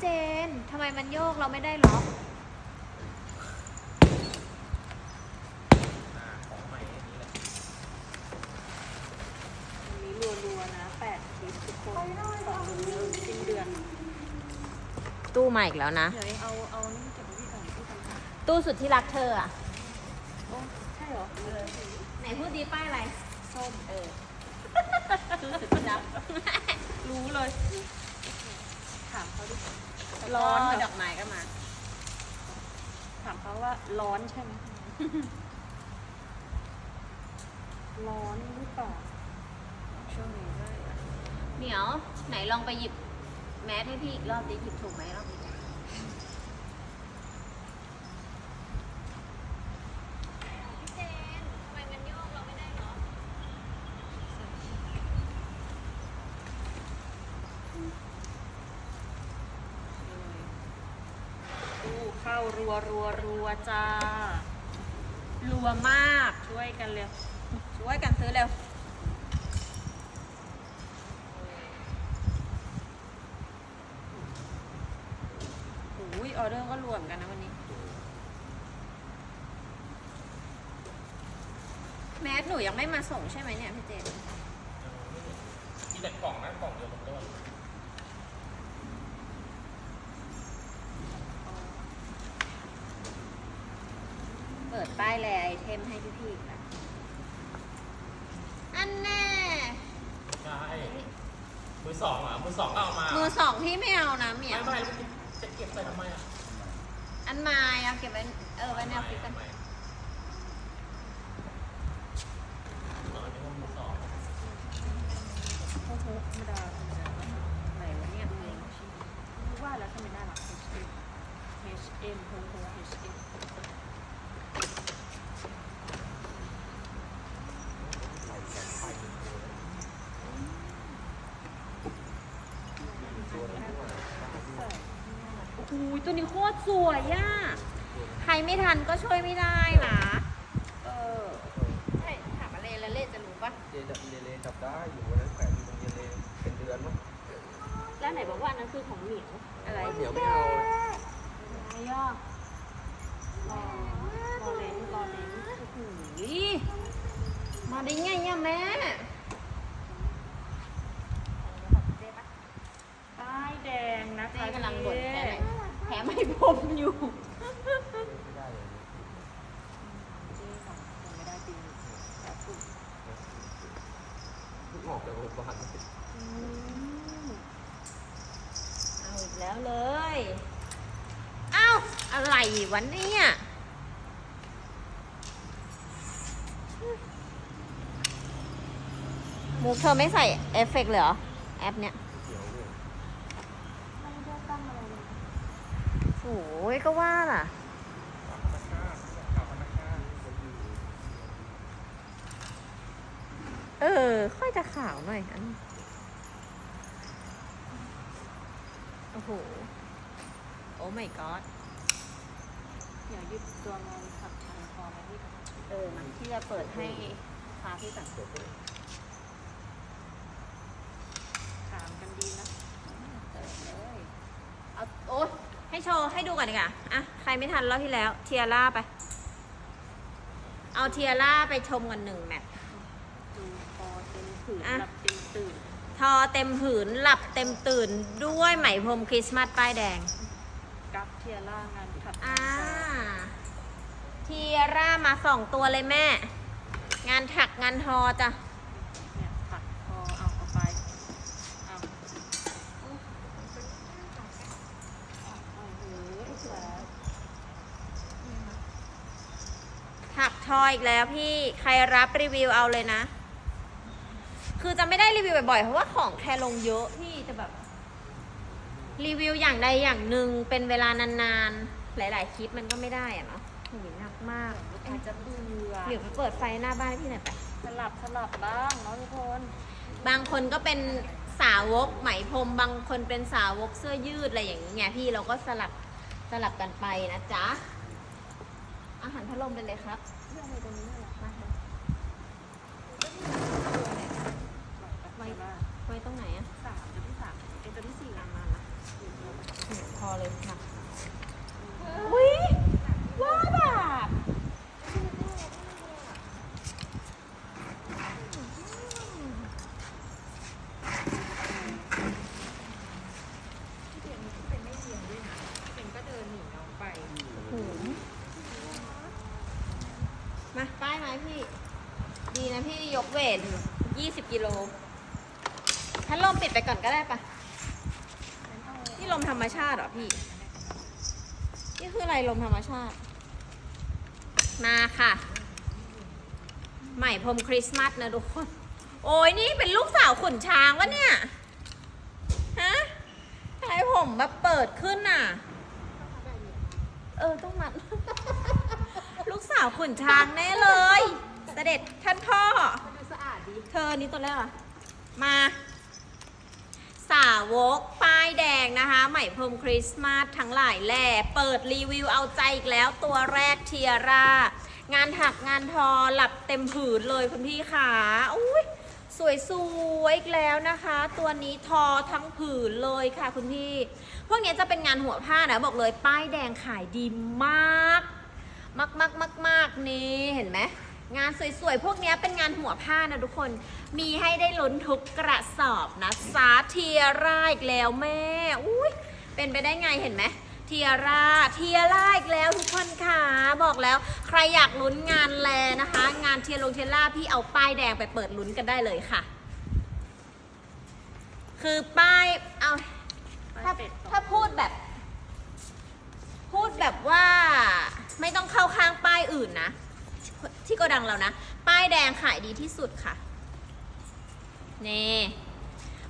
เจน ทำไมมันโยกเราไม่ได้ล็อกอ่าของใหม่อันนี้แหละวันนี้รัวๆนะแปดคลิปทุกคนสองเดือนสิ้นเดือน ตู้ใหม่อีกแล้วนะ เดี๋ยวเอาเอานี่เก็บไว้ที่ก่อนที่ทำงานตู้สุดที่รักเธออะโอ้ใช่เหรอเออไหนพูดดีป้ายอะไร ส้มเออคือสุดที่รักรู้เลย ถามเขาดิร้อนดเหรออกไม้ก็มา ถามเขาว่าร้อนใช่ไหม ร้อนหรือเปล่าช่วงนี้ก็เหนียวไหนลองไปหยิบแมสให้พี่อีกรอบดิหยิบถูกไหมรอบนี้จ้ะพี่เจนทำไมมันโยกเราไม่ได้เหรอ ตู้เข้า รัวรัวรัวจ้า รัวมากช่วยกันเร็ว ช่วยกันซื้อเร็ว อุ้ยออเดอร์ก็รวมกันนะวันนี้ แมสหนูยังไม่มาส่งใช่ไหมเนี่ยพี่เจน มีแต่กล่องนะกล่องเดียวผมก็ว่า ปิดป้ายแลไอเทมให้พี่ๆค่ะ อันแน่ใช่มือสองเหรอะมือสองก็เอามา มือสองพี่ไม่เอานะเหมีไม่ยวไม่แล้วจะเก็บใส่ทำไมอะอันไม้เอาเก็บไว้เออไว้ในออฟฟิศกันทำไมตอนนี้ว่ามือสองโอ้โหธรรมดาธรรมดาไหนวะเนี่ยเองว่าแล้วทำไมน่ารัก H M H M โฮโฮ H M โอ้โหตัว นี้โคตรสวยอะ ใครไม่ทันก็ช่วยไม่ได้นะเออใช่ถามอะไรแล้วเล่จะรู้ปะเยเลเยเลจับได้อยู่วันนั้นแขวนอยู่ตรงเยเลเป็นเดือนมั้งแล้วไหนบอกว่าอันนั้นคือของเหมียวอะไรเหนียวไม่เอาอะไรอะรอรอเลนรอเลนโอ้โหมาได้ไงเนี่ยแม่ป้ายแดงนะคะเจ๊กำลังบ่นแค่ไหน ถมให้ผมอยู่ไม่ได้เลยเจ๊สองคนไม่ได้จริงแบบถูกเพิ่งออกจากโรงพยาบาลอืมเอาอีกแล้วเลย เอ้า อะไรวันนี้มุกเธอไม่ใส่เอฟเฟกต์เลยเหรอ แอปเนี้ย ไม่ได้ตั้งอะไรเลย โอ้ยก็ว่าล่ะ เออ ค่อยจะขาวหน่อยอัน โอ้โห โอ้ my god เดี๋ยวยิบตัวมองขับทางคอมาที่เออมันที่จะเปิดให้พาพี่ก่อนเขียวเลยถามกันดีนะเปิดเลย เอา โอ๊ย โชว์ให้ดูก่อนดีกว่าอะใครไม่ทันรอบที่แล้ว เทียร่าไป เอาเทียร่าไปชมกันหนึ่งแมตช์ดูคอเต็มผืนอะหลับเต็มตื่นทอเต็มผืนหลับเต็มตื่นด้วยไหมพรมคริสต์มาสป้ายแดงกัฟเทียร่างานขับอ่าเทียร่ามาสองตัวเลยแม่ งานถักงานทอจ้ะ เนี่ยถักคอเอาเอาไปเอาโอ้โหสวย ถัก ทออีกแล้วพี่ใครรับรีวิวเอาเลยนะ คือจะไม่ได้รีวิวบ่อยๆ เพราะว่าของแคลงเยอะพี่จะแบบ รีวิวอย่างใดอย่างหนึ่งเป็นเวลานานๆ หลาย ๆ คลิปมันก็ไม่ได้อะเนาะหูยหนักมากลูกค้าจะเบื่อเดี๋ยวไปเปิดไฟหน้าบ้านให้พี่หน่อยไป สลับสลับบ้างเนาะทุกคน บางคนก็เป็นสาวกไหมพรมบางคนเป็นสาวกเสื้อยืดอะไรอย่างนี้ไงพี่เราก็สลับสลับกันไปนะจ๊ะอาหารพัดลมไปเลยครับ งไหนอะสามจะวที่สามเป็นตัวที่สี่งานมาละพอเลยหนักอุ้ยว่าแบบมาป้ายไหมพี่ ดีนะพี่ยกเวท 20 กิโล พัดลมปิดไปก่อนก็ได้ปะนี่ลมธรรมชาติเหรอพี่ นี่คืออะไรลมธรรมชาติ มาค่ะ ใหม่พรมคริสต์มาสนะทุกคน โอ้ยนี่เป็นลูกสาวขุนช้างวะเนี่ย ฮะทำไมผมแบบเปิดขึ้นน่ะ เออต้องมัด ลูกสาวขุนช้างแน่เลย เสด็จท่านพ่อมันดูสะอาดดีเธอนี่ตัวแรกเหรอมาสาวกป้ายแดงนะคะ ใหม่พรมคริสต์มาสทั้งหลายแหล่เปิดรีวิวเอาใจอีกแล้วตัวแรกเทียร่างานถักงานทอหลับเต็มผืนเลยคุณพี่ขาอุ้ยสวยสวยๆอีกแล้วนะคะ ตัวนี้ทอทั้งผืนเลยค่ะคุณพี่ พวกนี้จะเป็นงานหัวผ้านะบอกเลยป้ายแดงขายดีมาก มากมากมากมากนี่เห็นไหม งานสวยๆ พวกนี้เป็นงานหัวผ้านะทุกคน มีให้ได้ลุ้นทุกกระสอบนะสาเทียร่าอีกแล้วแม่ อุ้ยเป็นไปได้ไงเห็นไหมเทียร่า เทียร่าอีกแล้วทุกคนค่ะ บอกแล้วใครอยากลุ้นงานแลนะคะ งานเทียลงเทียร่าพี่เอาป้ายแดงไปเปิดลุ้นกันได้เลยค่ะ คือป้ายเอาถ้าถ้าพูดแบบ พูดแบบว่าไม่ต้องเข้าข้างป้ายอื่นนะ ที่โก ดังเรานะ ป้ายแดงขายดีที่สุดค่ะ นี่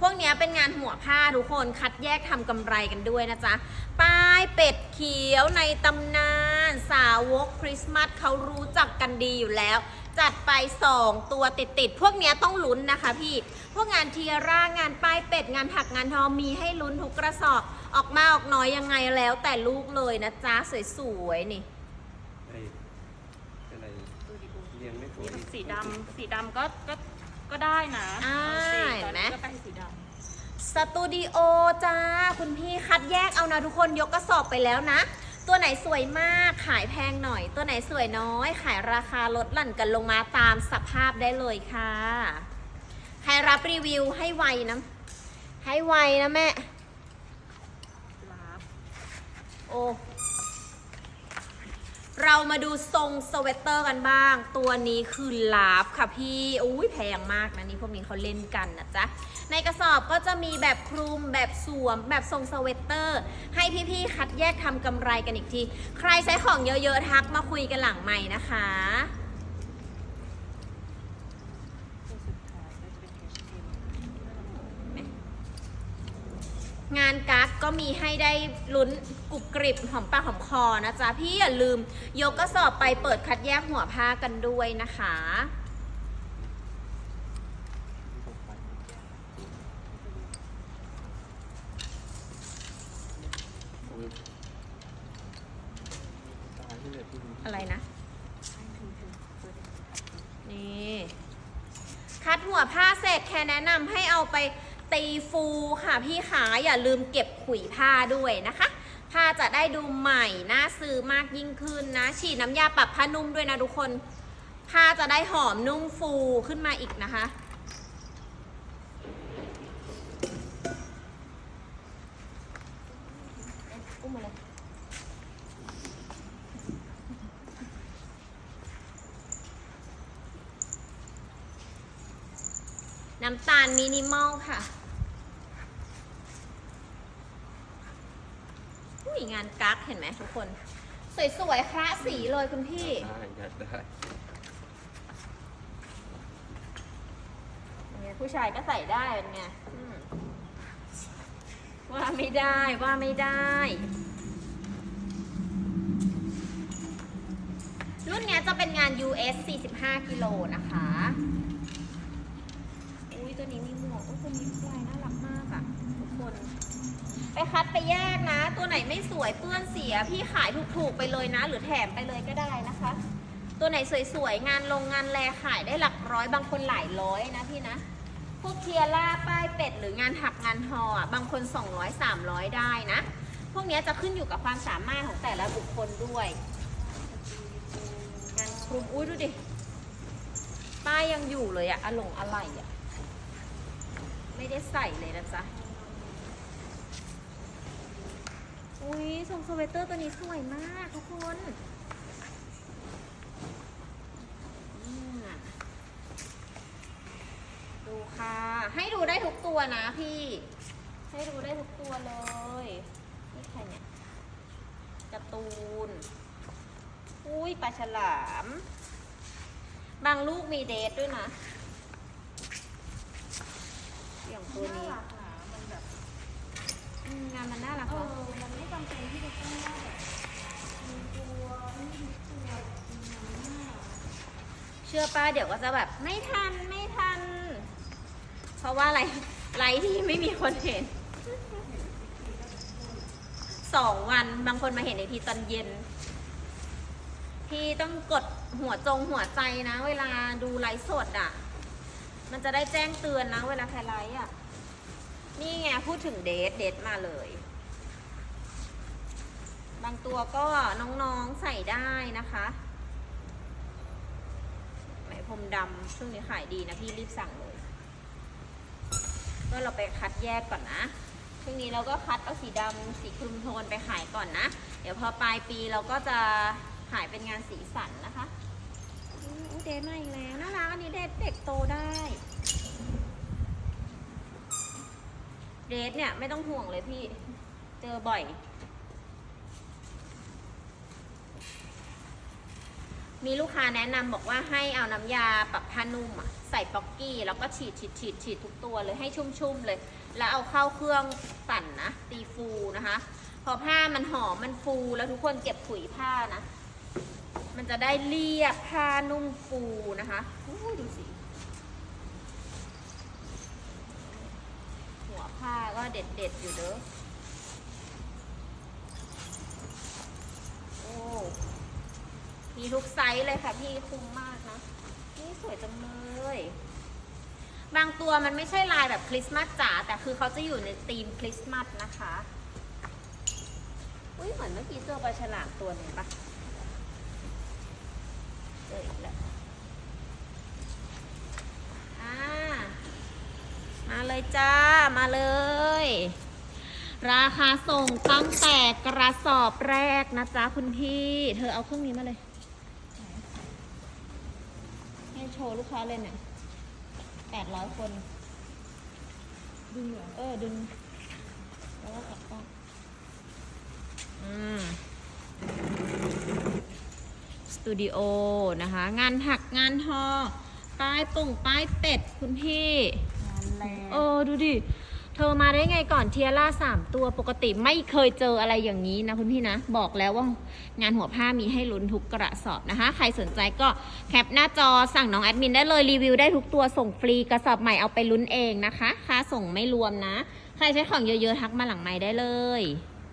พวกนี้เป็นงานหัวผ้าทุกคนคัดแยกทำกำไรกันด้วยนะจ๊ะ ป้ายเป็ดเขียวในตำนาน สาวกคริสต์มาสเขารู้จักกันดีอยู่แล้ว จัดไป 2 ตัวติดๆพวกนี้ต้องลุ้นนะคะพี่ พวกงานเทียร่างานป้ายเป็ด งานถักงานทอมีให้ลุ้นทุกกระสอบ ออกมาออกน้อยยังไงแล้วแต่ลูกเลยนะจ๊ะ สวยๆนี่ ไอ้อะไร ดูดิ เรียงไม่ถูกนี่สีดำสีดำก็ก็ก็ได้นะอ่าเอาสิเห็นไหมตอก็ไปสีดสตูดิโอจ้า คุณพี่คัดแยกเอานะทุกคนยกกระสอบไปแล้วนะ ตัวไหนสวยมากขายแพงหน่อย ตัวไหนสวยน้อย ขายราคาลดหลั่นกันลงมาตามสภาพได้เลยค่ะ ใครรับรีวิวให้ไวนะ ให้ไวนะแม่ำลาบโอ้ เรามาดูทรงสเวตเตอร์กันบ้าง ตัวนี้คือลาฟค่ะพี่ อุ้ยแพงมากนะนี่พวกนี้เขาเล่นกันนะจ๊ะ ในกระสอบก็จะมีแบบคลุมแบบสวม แบบทรงสเวตเตอร์ ให้พี่ๆคัดแยกทำกำไรกันอีกที ใครใช้ของเยอะๆทักมาคุยกันหลังใหม่นะคะ ตัวสุดท้ายก็จะเป็น H&M งานกั๊กก็มีให้ได้ลุ้นกรุบกริบหอมปากหอมคอนะจ๊ะ พี่อย่าลืมยกกระสอบไปเปิดคัดแยกหัวผ้ากันด้วยนะคะอที่มีอะไรนะ นี่ คัดหัวผ้าเสร็จแค่แนะนำให้เอาไป ตีฟูค่ะพี่ขาอย่าลืมเก็บขุยผ้าด้วยนะคะ ผ้าจะได้ดูใหม่น่าซื้อมากยิ่งขึ้นนะ ฉีดน้ำยาปรับผ้านุ่มด้วยนะทุกคน ผ้าจะได้หอมนุ่มฟูขึ้นมาอีกนะคะอุ้มมาเลยน้ำตาลมินิมอลค่ะ อุ้ยงานกั๊กเห็นไหมทุกคน สวยๆคละสีเลยคุณพี่ ได้อยากได้เนี่ยผู้ชายก็ใส่ได้เป็นไงอืมว่าไม่ได้ว่าไม่ได้ รุ่นเนี้ยจะเป็นงาน US 45 กิโลนะคะ อุ้ยตัวนี้มีหมวกอุ้ยตัวนี้ลายน่ารักมากอะทุกคน ไป คัดไปแยกนะ ตัวไหนไม่สวยเปื้อนเสียพี่ขายถูกๆไปเลยนะ หรือแถมไปเลยก็ได้นะคะ ตัวไหนสวยๆงานลงงานแลขายได้หลักร้อยบางคนหลายร้อยนะพี่นะพวกเทียร่าป้ายเป็ดหรืองานถักงานทออะบางคน 200 300 ได้นะ พวกนี้จะขึ้นอยู่กับความสามารถของแต่ละบุคคลด้วยงานคลุมอุ้ยดูดิป้ายยังอยู่เลยอะอะหลงอะไรอะไม่ได้ใส่เลยนะจ๊ะ อุ้ยทรงสเวตเตอร์ตัวนี้สวยมากทุกคนอืมค่ะ ให้ดูได้ทุกตัวนะพี่ ให้ดูได้ทุกตัวเลยนี่ใครเนี่ยการ์ตูน อุ้ยปลาฉลาม บางลูกมีเดทด้วยนะ อย่างตัวนี้ งานมันน่ารักเอเนาะอมันไม่จำเป็นที่จะต้องว่าแบบมีตัวนี่มีตัวมีหน้าเชื่อป้าเดี๋ยวก็จะแบบไม่ทันไม่ทัน เพราะว่าอะไรไลฟ์ที่ไม่มีคนเห็นสองวันบางคนมาเห็นในทีตอนเย็นพี่ต้องกดหัวจงหัวใจนะ เวลาดูไลฟ์สดอะ มันจะได้แจ้งเตือนนะ เวลาใครไลฟ์อะ นี่ไงพูดถึงเดทเดทมาเลย บางตัวก็น้องๆใส่ได้นะคะไหมพรมดำช่วงนี้ขายดีนะพี่รีบสั่งเลยก็เราไปคัดแยกก่อนนะช่วงนี้เราก็คัดเอาสีดำสีครึมโทนไปขายก่อนนะ เดี๋ยวพอปลายปีเราก็จะขายเป็นงานสีสันนะคะอู้เดทมาอีกแล้วน่ารักอันนี้เด็กเด็กโตได้ เดทเนี่ยไม่ต้องห่วงเลยพี่ เจอบ่อย มีลูกค้าแนะนำบอกว่าให้เอาน้ำยาปรับผ้านุ่มอะใส่ป๊อกกี้ แล้วก็ฉีดฉีดฉีดฉีดทุกตัวเลยให้ชุ่มๆเลย แล้วเอาเข้าเครื่องปั่นนะ ตีฟูนะคะ พอผ้ามันหอมมันฟูแล้วทุกคนเก็บขุยผ้านะ มันจะได้เรียบผ้านุ่มฟูนะคะดูสิ หัว ผ้าก็เด็ดเด็ดๆอยู่เด้อ โอ้ มีทุกไซส์เลยค่ะพี่คุ้มมากนะ นี่สวยจังเลย บางตัวมันไม่ใช่ลายแบบคริสต์มาสจ๋าแต่คือเขาจะอยู่ในธีมคริสต์มาสนะคะ อุ้ยเหมือนเมื่อกี้เจอปลาฉลามตัวนึงปะเจออีกแล้วอ่า มา เลยจ้ามาเลย ราคาส่งตั้งแต่กระสอบแรกนะจ๊ะคุณพี่ เธอเอาเครื่องนี้มาเลย ให้โชว์ลูกค้าเลยเนี่ยแปดร้อยคนดึงเหรอเออดึงแล้วก็กลับกล้องอืมสตูดิโอนะคะ งานถักงานทอป้ายปุ่งป้ายเป็ดคุณพี่ แรงเออดูดิ เธอมาได้ไงก่อนเทียร่าสามตัวปกติไม่เคยเจออะไรอย่างนี้นะคุณพี่นะ บอกแล้วว่างานหัวผ้ามีให้ลุ้นทุกกระสอบนะคะ ใครสนใจก็แคปหน้าจอสั่งน้องแอดมินได้เลยรีวิวได้ทุกตัวส่งฟรีกระสอบใหม่เอาไปลุ้นเองนะคะ ค่าส่งไม่รวมนะ ใครใช้ของเยอะๆทักมาหลังไม้ได้เลย